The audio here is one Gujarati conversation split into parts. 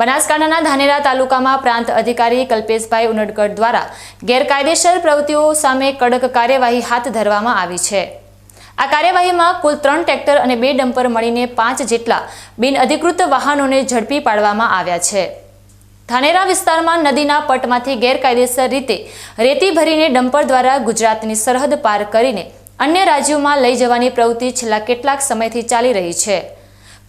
બનાસકાંઠાના ધાનેરા તાલુકામાં પ્રાંત અધિકારી કલ્પેશભાઈ ઉનડકટ દ્વારા ગેરકાયદેસર પ્રવૃત્તિઓ સામે કડક કાર્યવાહી હાથ ધરવામાં આવી છે. આ કાર્યવાહીમાં કુલ ત્રણ ટ્રેક્ટર અને બે ડમ્પર મળીને પાંચ જેટલા બિનઅધિકૃત વાહનોને ઝડપી પાડવામાં આવ્યા છે. ધાનેરા વિસ્તારમાં નદીના પટમાંથી ગેરકાયદેસર રીતે રેતી ભરીને ડમ્પર દ્વારા ગુજરાતની સરહદ પાર કરીને અન્ય રાજ્યોમાં લઈ જવાની પ્રવૃત્તિ છેલ્લા કેટલાક સમયથી ચાલી રહી છે.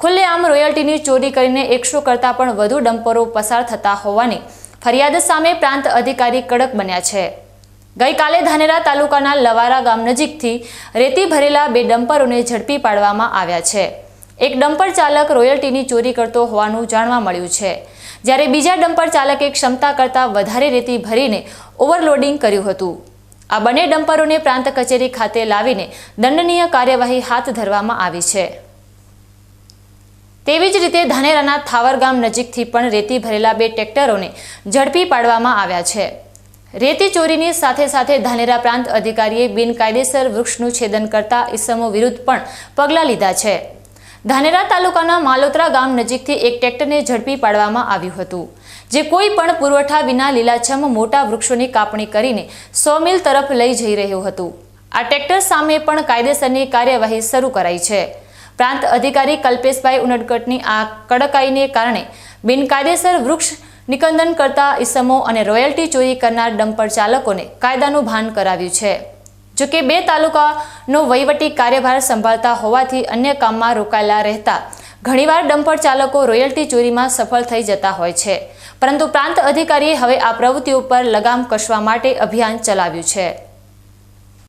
ખુલ્લેઆમ રોયલ્ટીની ચોરી કરીને એકસો કરતાં પણ વધુ ડમ્પરો પસાર થતા હોવાની ફરિયાદ સામે પ્રાંત અધિકારી કડક બન્યા છે. ગઈકાલે ધાનેરા તાલુકાના લવારા ગામ નજીકથી રેતી ભરેલા બે ડમ્પરોને ઝડપી પાડવામાં આવ્યા છે. એક ડમ્પર ચાલક રોયલ્ટીની ચોરી કરતો હોવાનું જાણવા મળ્યું છે. જ્યારે બીજા ડમ્પર ચાલકે ક્ષમતા કરતાં વધારે રેતી ભરીને ઓવરલોડિંગ કર્યું હતું. આ બંને ડમ્પરોને પ્રાંત કચેરી ખાતે લાવીને દંડનીય કાર્યવાહી હાથ ધરવામાં આવી છે. તેવી જ રીતે ધાનેરાના થાવર ગામ નજીકથી પણ રેતી ભરેલા બે ટ્રેક્ટરોને ઝડપી પાડવામાં આવ્યા છે. રેતી ચોરીની સાથે સાથે ધાનેરા પ્રાંત અધિકારીએ બિનકાયદેસર વૃક્ષનું છેદન કરતા ઇસમો વિરુદ્ધ પણ પગલાં લીધા છે. ધાનેરા તાલુકાના માલોત્રા ગામ નજીકથી એક ટ્રેક્ટરને ઝડપી પાડવામાં આવ્યું હતું, જે કોઈ પણ પુરવઠા વિના લીલાછમ મોટા વૃક્ષોની કાપણી કરીને સો તરફ લઈ જઈ રહ્યું હતું. આ ટ્રેક્ટર સામે પણ કાયદેસરની કાર્યવાહી શરૂ કરાઈ છે. પ્રાંત અધિકારી કલ્પેશભાઈ ઉનડકટની આ કડકાઈને કારણે બિનકાયદેસર વૃક્ષ નિકંદન કરતા ઇસમો અને રોયલ્ટી ચોરી કરનાર ડમ્પર ચાલકોને કાયદાનું ભાન કરાવ્યું છે. જોકે બે તાલુકાનો વહીવટી કાર્યભાર સંભાળતા હોવાથી અન્ય કામમાં રોકાયેલા રહેતા ઘણીવાર ડમ્પર ચાલકો રોયલ્ટી ચોરીમાં સફળ થઈ જતા હોય છે. પરંતુ પ્રાંત અધિકારીએ હવે આ પ્રવૃત્તિઓ પર લગામ કસવા માટે અભિયાન ચલાવ્યું છે.